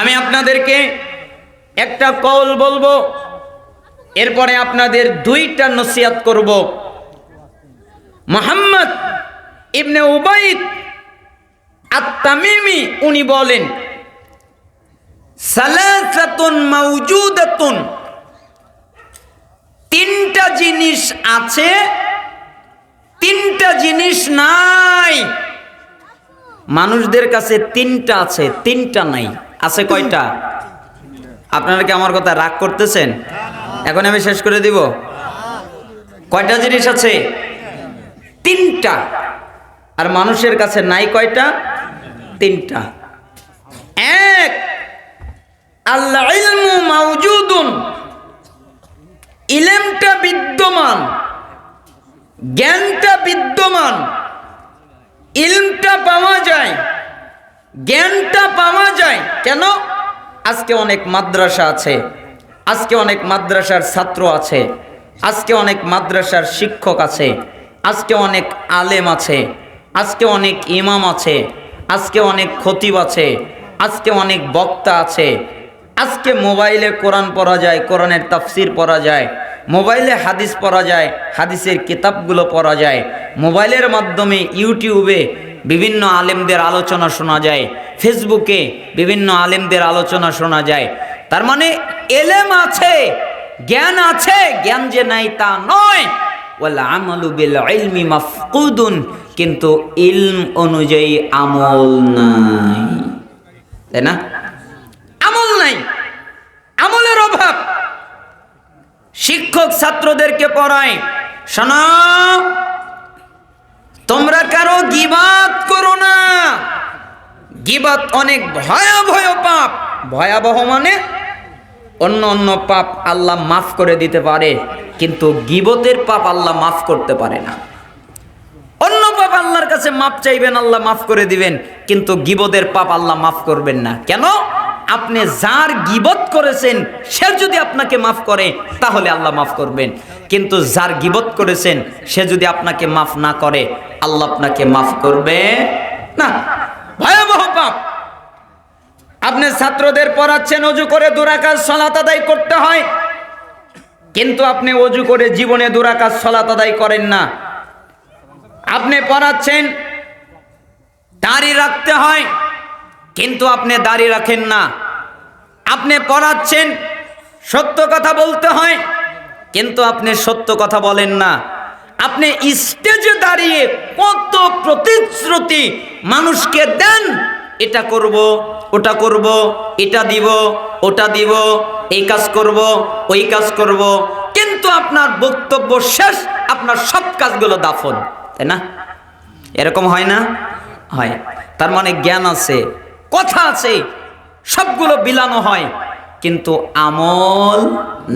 আমি আপনাদেরকে একটা কল বলব, এরপরে আপনাদের দুইটা নসিয়াত করব। মোহাম্মদ ইবনে উবাইদ আত্মামিমি উনি বলেন তিনটা জিনিস আছে, তিনটা জিনিস নাই। মানুষদের কাছে তিনটা আছে, তিনটা নাই। আছে কয়টা? আপনারা কি আমার কথা রাগ করতেছেন? এখন আমি শেষ করে দিব। কয়টা জিনিস আছে? তিনটা। আর মানুষের কাছে নাই কয়টা? তিনটা। এক ইলেমটা বিদ্যমান। জ্ঞানটা বিদ্যমান। ইলমটা পাওয়া যায়। জ্ঞানটা পাওয়া যায়। কেন? আজকে অনেক মাদ্রাসা আছে। আজকে অনেক মাদ্রাসার ছাত্র আছে। আজকে অনেক মাদ্রাসার শিক্ষক আছে। আজকে অনেক আলেম আছে। আজকে অনেক ইমাম আছে। আজকে অনেক খতিব আছে। আজকে অনেক বক্তা আছে। আজকে মোবাইলে কোরআন পড়া যায়, কোরআনের তাফসির পড়া যায়, মোবাইলে হাদিস পড়া যায়, হাদিসের কিতাবগুলো পড়া যায়, মোবাইলের মাধ্যমে ইউটিউবে বিভিন্ন আলেমদের আলোচনা শোনা যায়। ফেসবুকে বিভিন্ন আলেমদের আলোচনা শোনা যায়। তার মানে এলেম আছে, জ্ঞান আছে, জ্ঞান যে নাই তা নয়। কিন্তু ইলম অনুযায়ী আমল নাই। তাই না? আমল নাই। আমলের অভাব। শিক্ষক ছাত্রদেরকে পড়ায়, শোনো। তোমরা কারও গিবাত করো না। গিবাত অনেক ভয়াবহ পাপ। ভয়াবহ মানে অন্য অন্য পাপ আল্লাহ মাফ করে দিতে পারে, কিন্তু গিবতের পাপ আল্লাহ মাফ করতে পারে না। অন্য পাপ আল্লাহর কাছে মাপ চাইবেন, আল্লাহ মাফ করে দিবেন, কিন্তু গিবদের পাপ আল্লাহ মাফ করবেন না। কেন? আপনি যার গিবত করেছেন, সে যদি আপনাকে মাফ করে, তাহলে আল্লাহ মাফ করবেন। কিন্তু যার গিবত করেছেন, সে যদি আপনাকে মাফ না করে, আল্লাহ আপনাকে মাফ করবে না। ভয়াবহ পাপ। আপনি ছাত্রদের পড়াচ্ছেন, অজু করে দুরাকাজ সলাত আদায় করতে হয়। কিন্তু আপনি অজু করে জীবনে দুরাকাজ সলাত আদায় করেন না। আপনি পড়াচ্ছেন, দাড়ি রাখতে হয়, কিন্তু আপনি দাড়ি রাখেন না। আপনি পড়াচ্ছেন, সত্য কথা বলতে হয় কিন্তু আপনি সত্য কথা বলেন না। আপনি স্টেজে দাঁড়িয়ে কত প্রতিশ্রুতি মানুষকে দেন, এটা করব, ওটা করব, এটা দিব, ওটা দিব, এই কাজ করব, ওই কাজ করব। কিন্তু আপনার বক্তব্য শেষ, আপনার সব কাজগুলো দাফন, তাই না? এরকম হয় না? হয়। তার মানে জ্ঞান আছে, কথা আছে, সবগুলো বিলানো হয়। কিন্তু আমল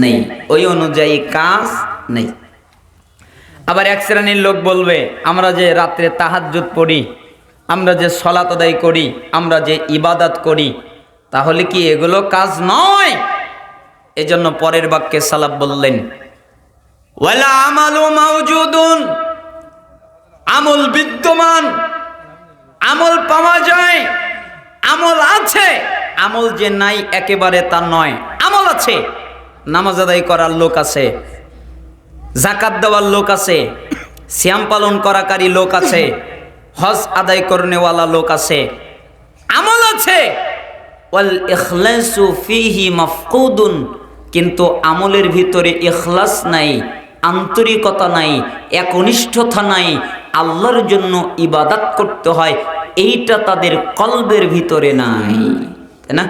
নেই, ওই অনুযায়ী কাজ নেই। আবার এক শ্রেণির লোক বলবে, আমরা যে রাত্রে তাহাজ্জুদ পড়ি, আমরা যে সলাত আদায় করি, আমরা যে ইবাদাত করি, তাহলে কি এগুলো কাজ নয়? এজন্য পরের বাক্যে সালাব বললেন, ওয়ালা আমল বিদ্যমান, আমল পাওয়া যায়, আমল আছে। আমল যে নাই একেবারে তা নয়। আমল আছে, নামাজ আদায় করার লোক আছে জাকাত দেওয়ার লোক আছে শ্যাম পালন করাকারী লোক আছে, হজ আদায় করনেওয়ালা লোক আছে। আমল আছে। ওয়াল ইখলাসু ফিহি মাফকুদুন, কিন্তু আমলের ভিতরে ইখলাস নাই, আন্তরিকতা নাই, একনিষ্ঠতা নাই, আল্লাহর জন্য ইবাদাত করতে হয়, এইটা তাদের কলবের ভিতরে নাই। তাই না?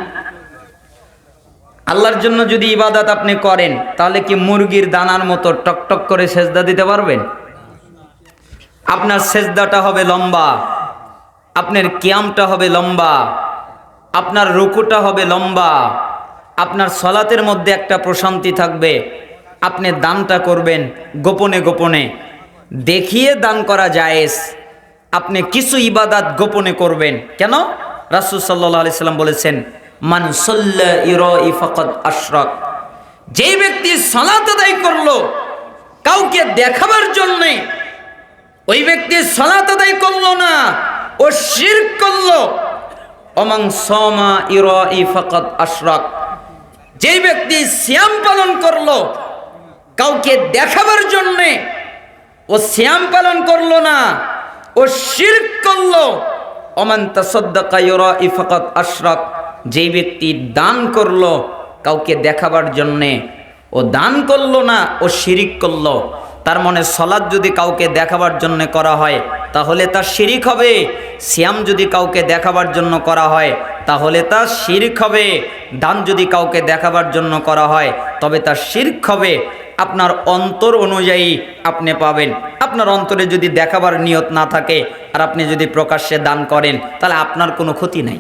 আল্লাহর জন্য যদি ইবাদত আপনি করেন, তাহলে কি মুরগির দানার মতো টকটক করে সেজদা দিতে পারবেন? আপনার সেজদাটা হবে লম্বা, আপনার কিয়ামটা হবে লম্বা, আপনার রুকুটা হবে লম্বা, আপনার সলাতের মধ্যে একটা প্রশান্তি থাকবে, আপনি দানটা করবেন গোপনে গোপনে। দেখিয়ে দান করা জায়েজ, আপনি কিছু ইবাদাত গোপনে করবেন। কেন? রাসুল সাল্লাহ আলি বলেছেন, মান ফকত আশরক। যে ব্যক্তি সলাত আদায় করল, কাউকে দেখাবার জন্যে, ওই ব্যক্তি সলাত আদায় করল না, ও শির করল। অমাং সমা ইরাই ফাকাদ আশরাক। যে ব্যক্তি শ্যাম পালন করল, কাউকে দেখাবার জন্যে, ও শ্যাম পালন করল না, ও শির করল। অমান তাসাদ্দাকা ইরাই ফাকাদ আশরাক, যে ব্যক্তি দান করল কাউকে দেখাবার জন্যে, ও দান করল না, ও শিরিক করল, তার মনে সলাদ যদি কাউকে দেখাবার জন্য করা হয়, তাহলে তা শিরিক হবে। শ্যাম যদি কাউকে দেখাবার জন্য করা হয়, তাহলে তা শিরিক হবে। দান যদি কাউকে দেখাবার জন্য করা হয়, তবে তা শিরক হবে। আপনার অন্তর অনুযায়ী আপনি পাবেন। আপনার অন্তরে যদি দেখাবার নিয়ত না থাকে আর আপনি যদি প্রকাশ্যে দান করেন, তাহলে আপনার কোনো ক্ষতি নাই।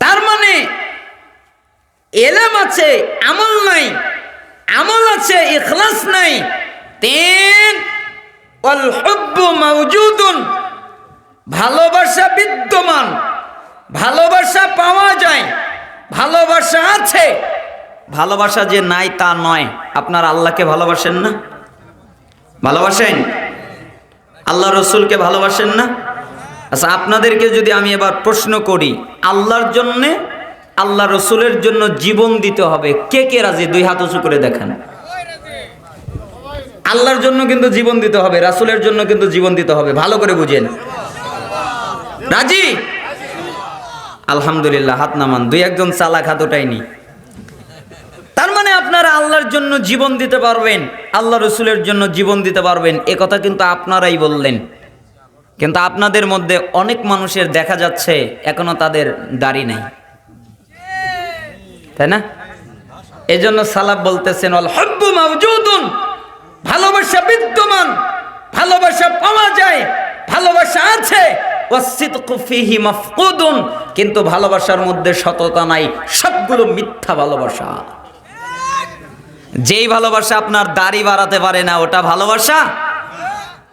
তার মানে এলাম আছে, আমল নাই, আমল আছে, ইখলাস নাই। তিন ভালোবাসা বিদ্যমান, ভালোবাসা পাওয়া যায়, ভালোবাসা আছে। ভালোবাসা যে নাই তা নয়। আপনার আল্লাহকে ভালোবাসেন না? ভালোবাসেন? আল্লাহ রসুলকে ভালোবাসেন না? আচ্ছা আপনাদেরকে যদি আমি এবার প্রশ্ন করি, আল্লাহর জন্যে আল্লাহ রসুলের জন্য জীবন দিতে হবে। কে কে রাজি? দুই হাত উঁচু করে দেখেন। আল্লাহর জন্য কিন্তু জীবন দিতে হবে, রাসুলের জন্য কিন্তু জীবন দিতে হবে। ভালো করে বুঝেন। রাজি? আলহামদুলিল্লাহ, হাত নামান। দুই একজন চালাক, হাত ওটাইনি আপনারা আল্লাহর জন্য জীবন দিতে পারবেন, আল্লাহ রসুলের জন্য জীবন দিতে পারবেন, এ কথা কিন্তু আপনারাই বললেন। কিন্তু আপনাদের মধ্যে অনেক মানুষের দেখা যাচ্ছে, এখনও তাদের দাড়ি নাই। তাই না? এই জন্য সালাব বলতেছেন ভালোবাসা বিদ্যমান, ভালোবাসা পাওয়া যায়, ভালোবাসা আছে। কিন্তু ভালোবাসার মধ্যে সততা নাই, সবগুলো মিথ্যা ভালোবাসা। যেই ভালোবাসা আপনার দাড়ি বাড়াতে পারে না, ওটা ভালোবাসা?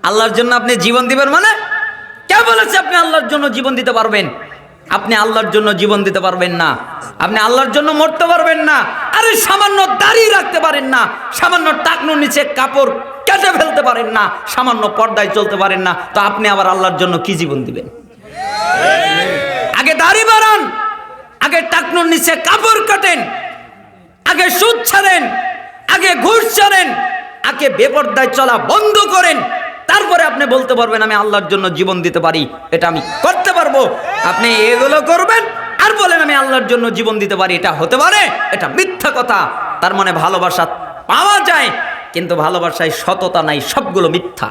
আল্লাহর জন্য আপনি জীবন দিবেন মানে? কে বলেছে আপনি আল্লাহর জন্য জীবন দিতে পারবেন? আপনি আল্লাহর জন্য জীবন দিতে পারবেন না। আপনি আল্লাহর জন্য মরতে পারবেন না। আরে সামান্য দাড়ি রাখতে পারেন না। সামান্য টাকনুর নিচে কাপড় কেটে ফেলতে পারেন না। সামান্য পর্দায় চলতে পারেন না। তো আপনি আবার আল্লাহর জন্য কি জীবন দিবেন? আগে দাড়ি বাড়ান, আগে টাকনুর নিচে কাপড় কাটেন, আগে সুদ ছাড়েন আগে ঘুষ ছাড়েন আগে বেপর্দায় চলা বন্ধ করেন, তারপরে আপনি বলতে পারবেন, আমি আল্লাহর জন্য জীবন দিতে পারি, এটা আমি করতে পারব। আপনি এগুলো করবেন, আর বলেন, আমি আল্লাহর জন্য জীবন দিতে পারি, এটা হতে পারে, এটা মিথ্যা কথা। তার মানে ভালোবাসা পাওয়া যায়, কিন্তু ভালোবাসায় সততা নাই, সবগুলো মিথ্যা।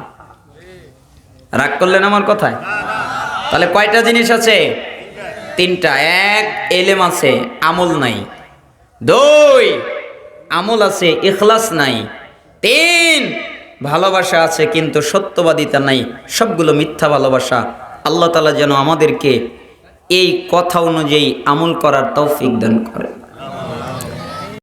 রাগ করলেন আমার কথায়? তাহলে কয়টা জিনিস আছে? তিনটা। এক, এলেম আছে, আমল নাই। দুই আমল আছে এখলাস নাই। তিন, ভালোবাসা আছে কিন্তু সত্যবাদিতা নাই, সবগুলো মিথ্যা ভালোবাসা। আল্লাহ তালা যেন আমাদেরকে এই কথা অনুযায়ী আমল করার তৌফিক দান করে